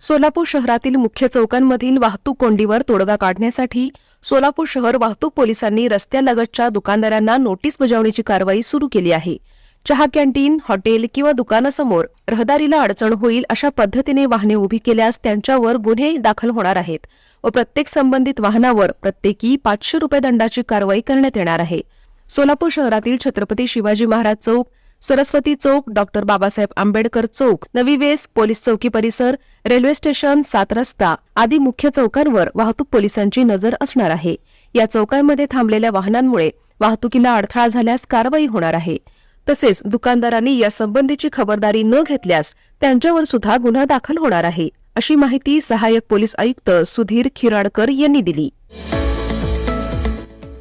सोलापूर शहरातील मुख्य चौकांमधील वाहतूक कोंडीवर तोडगा काढण्यासाठी सोलापूर शहर वाहतूक पोलिसांनी रस्त्यालगतच्या दुकानदारांना नोटीस बजावण्याची कारवाई सुरू केली आहे. चहा कॅन्टीन हॉटेल किंवा दुकानासमोर रहदारीला अडचण होईल अशा पद्धतीने वाहने उभी केल्यास त्यांच्यावर गुन्हे दाखल होणार आहेत व प्रत्येक संबंधित वाहनावर प्रत्येकी पाचशे रुपये दंडाची कारवाई करण्यात येणार आहे. सोलापूर शहरातील छत्रपती शिवाजी महाराज चौक सरस्वती चौक डॉक्टर बाबासाहेब आंबेडकर चौक नवी वेस पोलीस चौकी परिसर रेल्वे स्टेशन सात रस्ता आदी मुख्य चौकांवर वाहतूक पोलिसांची नजर असणार आहे. या चौकांमध्ये थांबलेल्या वाहनांमुळे वाहतुकीला अडथळा झाल्यास कारवाई होणार आहे. तसेच दुकानदारांनी या संबंधीची खबरदारी न घेतल्यास त्यांच्यावर सुद्धा गुन्हा दाखल होणार आहे अशी माहिती सहाय्यक पोलीस आयुक्त सुधीर खिराडकर यांनी दिली.